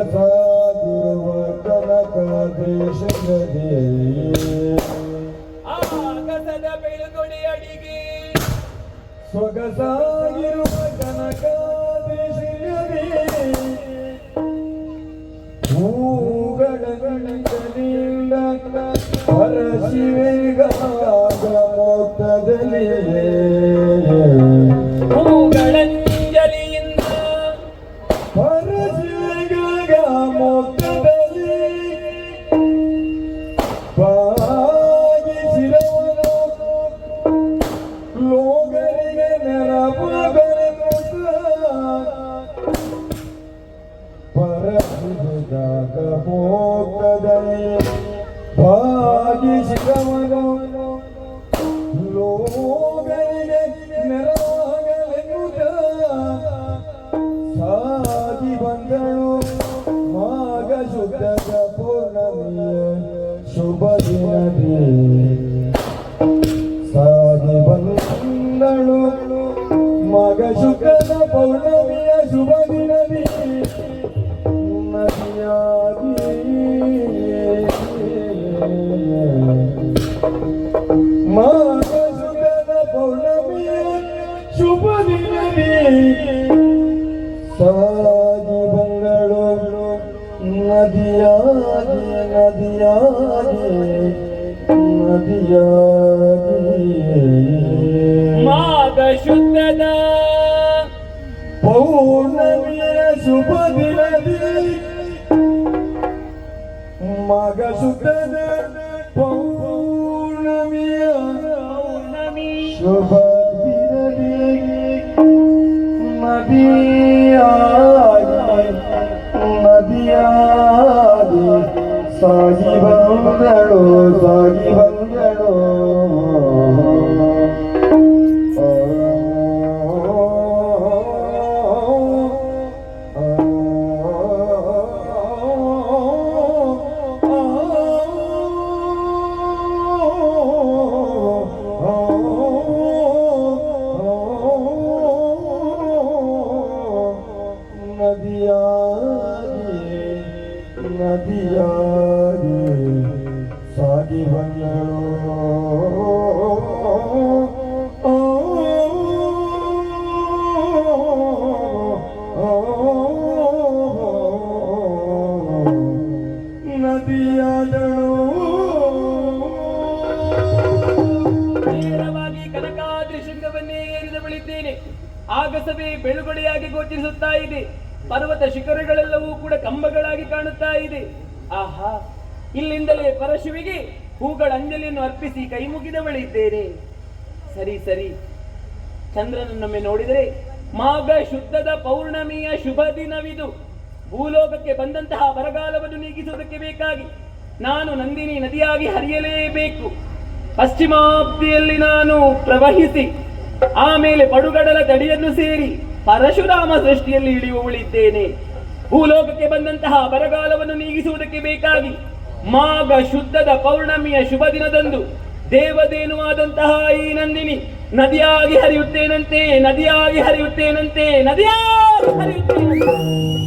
ಸೊಗಸಾಗಿರುವ ಕನಕ ದೇಶದಲ್ಲಿ ಆಗಸದ ಬೆಳುಗೊಡೆ ಅಡಿಗೆ ಸೊಗಸಾಗಿರುವ ಕನಕ பூகடங்களின் ಮೋಕದಲ್ಲಿ ಭಾಗಿಸಿದವನು. ಲೋಗರಿಗೆ ನೆರವಾಗಲೆನ್ನುತ್ತ? ಸಾಗಿ ಬಂದಳು ಮಾಗ ಶುದ್ಧದ ಪೌರ್ಣಮಿಯ. ಶುಭ ದಿನದಿ ಸಾಗಿ ಬಂಗಳು ನದಿಯಾಗಿ ನದಿಯಾಗಿ ನದಿಯಾಗಿ ಮಾಘ ಶುದ್ಧದ ಪೌರ್ಣಮಿಯ ಶುಭ ದಿನದಿ ಮಗ ಸುತ್ತದ ಪೌರ್ಣಮಿಯ ಪೌರ್ಣಮಿ ಶುಭ ನದಿಯಾಗಿ ಸಾಗಿ ಬಂದಳು ನದಿಯಾದಳು. ನೇರವಾಗಿ ಕನಕಾದ್ರಿ ಶೃಂಗವನ್ನೇ ಏರಿದ ಬಳಿದ್ದೇನೆ. ಆಗಸವೇ ಬೆಳುಗಡೆಯಾಗಿ ಗೋಚರಿಸುತ್ತಾ ಇದೆ. ಪರ್ವತ ಶಿಖರಗಳೆಲ್ಲವೂ ಕೂಡ ಕಂಬಗಳಾಗಿ ಕಾಣುತ್ತಾ ಇದೆ. ಆಹಾ, ಇಲ್ಲಿಂದಲೇ ಪರಶಿವಿಗೆ ಹೂಗಳ ಅಂಜಲಿಯನ್ನು ಅರ್ಪಿಸಿ ಕೈ ಮುಗಿದವಳಿದ್ದೇನೆ. ಸರಿ ಸರಿ. ಚಂದ್ರನನ್ನೊಮ್ಮೆ ನೋಡಿದರೆ ಮಾಘ ಶುದ್ಧದ ಪೌರ್ಣಮಿಯ ಶುಭ ದಿನವಿದು. ಭೂಲೋಕಕ್ಕೆ ಬಂದಂತಹ ಬರಗಾಲವನ್ನು ನೀಗಿಸುವುದಕ್ಕೆ ಬೇಕಾಗಿ ನಾನು ನಂದಿನಿ ನದಿಯಾಗಿ ಹರಿಯಲೇಬೇಕು. ಪಶ್ಚಿಮಾಬ್ದಿಯಲ್ಲಿ ನಾನು ಪ್ರವಹಿಸಿ, ಆಮೇಲೆ ಪಡುಗಡಲ ದಡಿಯನ್ನು ಸೇರಿ ಪರಶುರಾಮ ಸೃಷ್ಟಿಯಲ್ಲಿ ಇಳಿಯುವವಳಿದ್ದೇನೆ ಭೂಲೋಕಕ್ಕೆ ಬಂದಂತಹ ಬರಗಾಲವನ್ನು ನೀಗಿಸುವುದಕ್ಕೆ ಬೇಕಾಗಿ ಮಾಘ ಶುದ್ಧದ ಪೌರ್ಣಮಿಯ ಶುಭ ದಿನದಂದು ದೇವದೇನು ಆದಂತಹ ಈ ನಂದಿನಿ ನದಿಯಾಗಿ ಹರಿಯುತ್ತೇನಂತೆ ನದಿಯಾಗಿ ಹರಿಯುತ್ತೇನಂತೆ ನದಿಯಾಗಿ ಹರಿಯುತ್ತೇನಂತೆ.